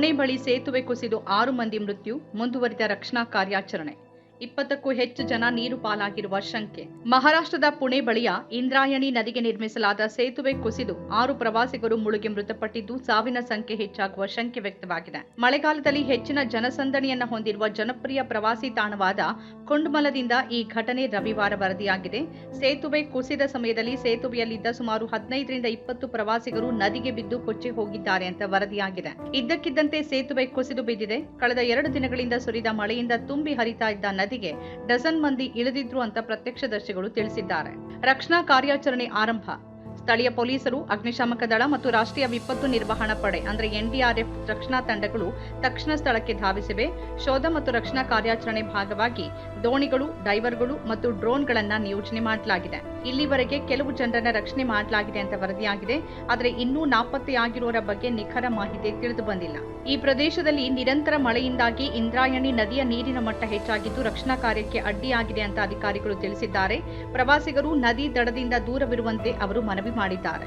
ಪುಣೆ ಬಳಿ ಸೇತುವೆ ಕುಸಿದು ಆರು ಮಂದಿ ಮೃತ್ಯು ಮುಂದುವರಿದ ರಕ್ಷಣಾ ಕಾರ್ಯಾಚರಣೆ. ಇಪ್ಪತ್ತಕ್ಕೂ ಹೆಚ್ಚು ಜನ ನೀರು ಪಾಲಾಗಿರುವ ಶಂಕೆ. ಮಹಾರಾಷ್ಟ್ರದ ಪುಣೆ ಬಳಿಯ ಇಂದ್ರಾಯಣಿ ನದಿಗೆ ನಿರ್ಮಿಸಲಾದ ಸೇತುವೆ ಕುಸಿದು ಆರು ಪ್ರವಾಸಿಗರು ಮುಳುಗಿ ಮೃತಪಟ್ಟಿದ್ದು ಸಾವಿನ ಸಂಖ್ಯೆ ಹೆಚ್ಚಾಗುವ ಶಂಕೆ ವ್ಯಕ್ತವಾಗಿದೆ. ಮಳೆಗಾಲದಲ್ಲಿ ಹೆಚ್ಚಿನ ಜನಸಂದಣಿಯನ್ನ ಹೊಂದಿರುವ ಜನಪ್ರಿಯ ಪ್ರವಾಸಿ ತಾಣವಾದ ಕುಂಡ್ಮಲದಿಂದ ಈ ಘಟನೆ ರವಿವಾರ ವರದಿಯಾಗಿದೆ. ಸೇತುವೆ ಕುಸಿದ ಸಮಯದಲ್ಲಿ ಸೇತುವೆಯಲ್ಲಿದ್ದ ಸುಮಾರು ಹದಿನೈದರಿಂದ ಇಪ್ಪತ್ತು ಪ್ರವಾಸಿಗರು ನದಿಗೆ ಬಿದ್ದು ಕೊಚ್ಚಿ ಹೋಗಿದ್ದಾರೆ ಅಂತ ವರದಿಯಾಗಿದೆ. ಇದ್ದಕ್ಕಿದ್ದಂತೆ ಸೇತುವೆ ಕುಸಿದು ಬಿದ್ದಿದೆ. ಕಳೆದ ಎರಡು ದಿನಗಳಿಂದ ಸುರಿದ ಮಳೆಯಿಂದ ತುಂಬಿ ಹರಿತಾ ಇದ್ದ ನದಿಗೆ ಡಜನ್ ಮಂದಿ ಇಳಿದಿದ್ರು ಅಂತ ಪ್ರತ್ಯಕ್ಷದರ್ಶಿಗಳು ತಿಳಿಸಿದ್ದಾರೆ. ರಕ್ಷಣಾ ಕಾರ್ಯಾಚರಣೆ ಆರಂಭ. ಸ್ಥಳೀಯ ಪೊಲೀಸರು, ಅಗ್ನಿಶಾಮಕ ದಳ ಮತ್ತು ರಾಷ್ಟ್ರೀಯ ವಿಪತ್ತು ನಿರ್ವಹಣಾ ಪಡೆ, ಅಂದ್ರೆ ಎನ್ಡಿಆರ್ಎಫ್ ರಕ್ಷಣಾ ತಂಡಗಳು ತಕ್ಷಣ ಸ್ಥಳಕ್ಕೆ ಧಾವಿಸಿವೆ. ಶೋಧ ಮತ್ತು ರಕ್ಷಣಾ ಕಾರ್ಯಾಚರಣೆ ಭಾಗವಾಗಿ ದೋಣಿಗಳು, ಡೈವರ್ಗಳು ಮತ್ತು ಡ್ರೋನ್ಗಳನ್ನ ನಿಯೋಜನೆ ಮಾಡಲಾಗಿದೆ. ಇಲ್ಲಿವರೆಗೆ ಕೆಲವು ಜನರನ್ನ ರಕ್ಷಣೆ ಮಾಡಲಾಗಿದೆ ಅಂತ ವರದಿಯಾಗಿದೆ. ಆದರೆ ಇನ್ನೂ ನಾಪತ್ತೆಯಾಗಿರುವವರ ಬಗ್ಗೆ ನಿಖರ ಮಾಹಿತಿ ತಿಳಿದು ಬಂದಿಲ್ಲ. ಈ ಪ್ರದೇಶದಲ್ಲಿ ನಿರಂತರ ಮಳೆಯಿಂದಾಗಿ ಇಂದ್ರಾಯಣಿ ನದಿಯ ನೀರಿನ ಮಟ್ಟ ಹೆಚ್ಚಾಗಿದ್ದು ರಕ್ಷಣಾ ಕಾರ್ಯಕ್ಕೆ ಅಡ್ಡಿಯಾಗಿದೆ ಅಂತ ಅಧಿಕಾರಿಗಳು ತಿಳಿಸಿದ್ದಾರೆ. ಪ್ರವಾಸಿಗರು ನದಿ ದಡದಿಂದ ದೂರವಿರುವಂತೆ ಅವರು ಮನವಿ ಮಾಡಿದ್ದಾರೆ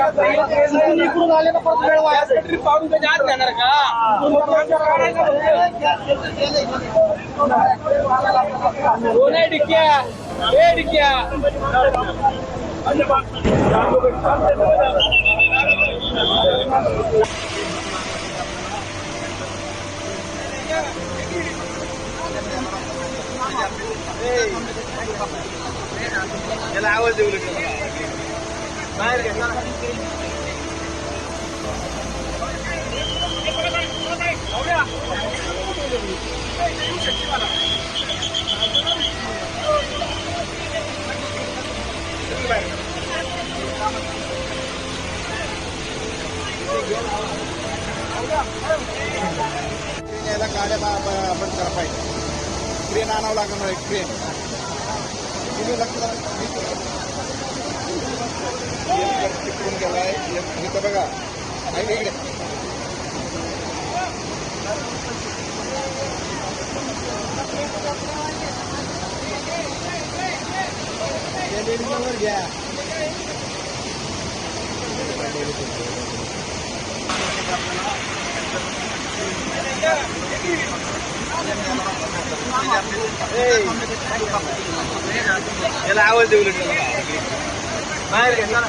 इकडून आले ना परत मिळवायचं ट्रिप पाडून त्याच्या आत जाणार का कोण आहे डिक्या हे डिक्या। Hey! त्याला आवाज देऊ बाहेर घ्या ट्रेन यायला गाड्या बा- बा- बंद करा पाहिजे ट्रेन आणावं लागणार एक ट्रेन तुम्ही लक्ष द्या. एक तिकडून गेलाय एक इथं बघा يلا عاوز يقول لك ما يرجع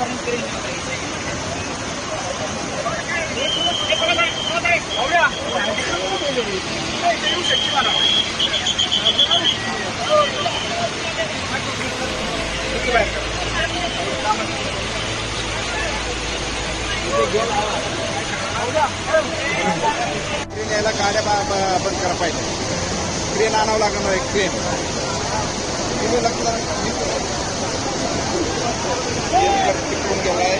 Thank you. क्रेन यायला गाड्या आपण करा पाहिजे. क्रेन आणावं लागणार आहे क्रेन. टिकवून गेलाय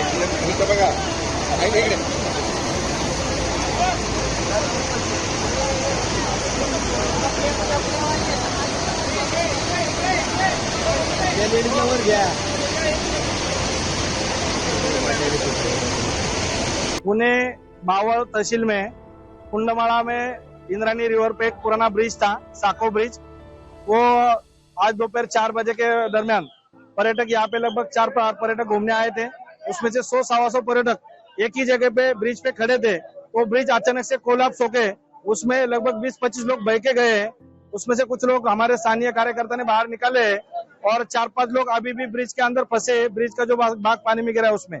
इथं बघा आहे इकडे पुणे बावल तहसील में कुंडमाड़ा में इंद्रानी रिवर पे एक पुराना ब्रिज था साको ब्रिज वो आज दोपहर चार बजे के दरमियान पर्यटक यहाँ पे लगभग चार पर्यटक घूमने आए थे। उसमें से सौ सवा सौ पर्यटक एक ही जगह पे ब्रिज पे खड़े थे। वो ब्रिज अचानक से कोलाप्स होके उसमें लगभग बीस पच्चीस लोग बह के गए। उसमें से कुछ लोग हमारे स्थानीय कार्यकर्ता ने बाहर निकाले और चार पाँच लोग अभी भी ब्रिज के अंदर फंसे। ब्रिज का जो भाग पानी में गिरा है उसमें।